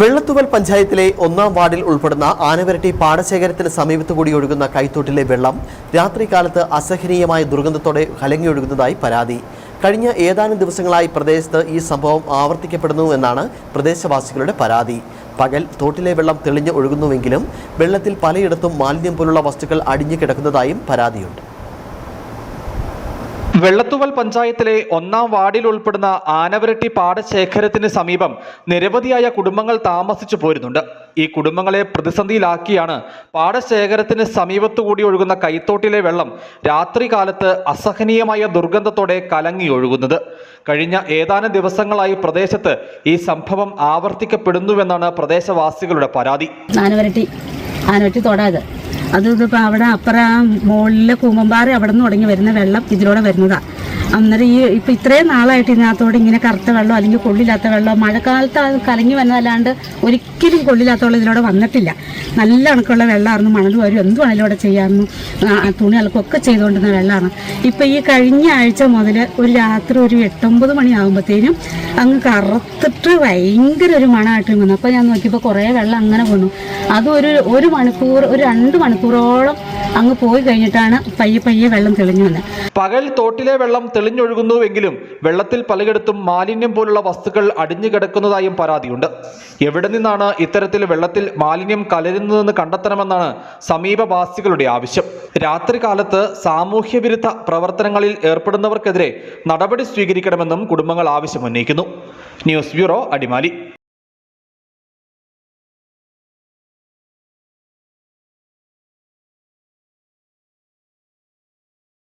വെള്ളത്തുവൽ പഞ്ചായത്തിലെ ഒന്നാം വാർഡിൽ ഉൾപ്പെടുന്ന ആനവരട്ടി പാടശേഖരത്തിന് സമീപത്തുകൂടി ഒഴുകുന്ന കൈത്തോട്ടിലെ വെള്ളം രാത്രികാലത്ത് അസഹനീയമായ ദുർഗന്ധത്തോടെ കലങ്ങിയൊഴുകുന്നതായി പരാതി. കഴിഞ്ഞ ഏതാനും ദിവസങ്ങളായി പ്രദേശത്ത് ഈ സംഭവം ആവർത്തിക്കപ്പെടുന്നുവെന്നാണ് പ്രദേശവാസികളുടെ പരാതി. പകൽ തോട്ടിലെ വെള്ളം തെളിഞ്ഞു ഒഴുകുന്നുവെങ്കിലും വെള്ളത്തിൽ പലയിടത്തും മാലിന്യം പോലുള്ള വസ്തുക്കൾ അടിഞ്ഞു കിടക്കുന്നതായും പരാതിയുണ്ട്. വെള്ളത്തുവൽ പഞ്ചായത്തിലെ ഒന്നാം വാർഡിൽ ഉൾപ്പെടുന്ന ആനവരട്ടി പാടശേഖരത്തിന് സമീപം നിരവധിയായ കുടുംബങ്ങൾ താമസിച്ചു പോരുന്നുണ്ട്. ഈ കുടുംബങ്ങളെ പ്രതിസന്ധിയിലാക്കിയാണ് പാടശേഖരത്തിന് സമീപത്തുകൂടി ഒഴുകുന്ന കൈത്തോട്ടിലെ വെള്ളം രാത്രികാലത്ത് അസഹനീയമായ ദുർഗന്ധത്തോടെ കലങ്ങി ഒഴുകുന്നത്. കഴിഞ്ഞ ഏതാനും ദിവസങ്ങളായി പ്രദേശത്ത് ഈ സംഭവം ആവർത്തിക്കപ്പെടുന്നുവെന്നാണ് പ്രദേശവാസികളുടെ പരാതി. ആനവരട്ടി ആനവരട്ടി തൊടാത് അത് ഇതിപ്പോൾ അവിടെ അപ്പുറം മുകളിലെ കൂമ്പമ്പാറ അവിടെ നിന്ന് തുടങ്ങി വരുന്ന വെള്ളം ഇതിലൂടെ വരുന്നതാണ് അന്നേരം ഈ ഇപ്പം ഇത്രയും നാളായിട്ട് ഇതിനകത്തോടെ ഇങ്ങനെ കറുത്ത വെള്ളം അല്ലെങ്കിൽ കൊള്ളില്ലാത്ത വെള്ളം മഴക്കാലത്ത് അത് കലങ്ങി വന്നതല്ലാണ്ട് ഒരിക്കലും കൊള്ളില്ലാത്ത വെള്ളം ഇതിലൂടെ വന്നിട്ടില്ല. നല്ല കണക്കുള്ള വെള്ളമായിരുന്നു. മണൽ വരും എന്ത് മണലിലൂടെ ഇവിടെ ചെയ്യാമായിരുന്നു. തുണി അലക്കൊക്കെ ചെയ്തുകൊണ്ടിരുന്ന വെള്ളമാണ്. ഇപ്പം ഈ കഴിഞ്ഞ ആഴ്ച മുതൽ ഒരു രാത്രി ഒരു എട്ടൊമ്പത് മണിയാകുമ്പോഴത്തേനും അങ്ങ് കറുത്തിട്ട് ഭയങ്കര ഒരു മണമായിട്ട് വന്നു. അപ്പോൾ ഞാൻ നോക്കിയപ്പോൾ കുറേ വെള്ളം അങ്ങനെ വന്നു അത് ഒരു ഒരു മണിക്കൂർ ഒരു രണ്ട് മണിക്കൂറോളം അങ്ങ് പോയി കഴിഞ്ഞിട്ടാണ് പയ്യെ പയ്യെ വെള്ളം തെളിഞ്ഞു വന്നത്. പകൽ തോട്ടിലെ വെള്ളം തെളിഞ്ഞൊഴുകുന്നുവെങ്കിലും വെള്ളത്തിൽ പലയിടത്തും മാലിന്യം പോലുള്ള വസ്തുക്കൾ അടിഞ്ഞു കിടക്കുന്നതായും പരാതിയുണ്ട്. എവിടെ നിന്നാണ് ഇത്തരത്തിൽ വെള്ളത്തിൽ മാലിന്യം കലരുന്നതെന്ന് കണ്ടെത്തണമെന്നാണ് സമീപവാസികളുടെ ആവശ്യം. രാത്രികാലത്ത് സാമൂഹ്യ വിരുദ്ധ പ്രവർത്തനങ്ങളിൽ ഏർപ്പെടുന്നവർക്കെതിരെ നടപടി സ്വീകരിക്കണമെന്നും കുടുംബങ്ങൾ ആവശ്യമുന്നയിക്കുന്നു. News bureau Adimali.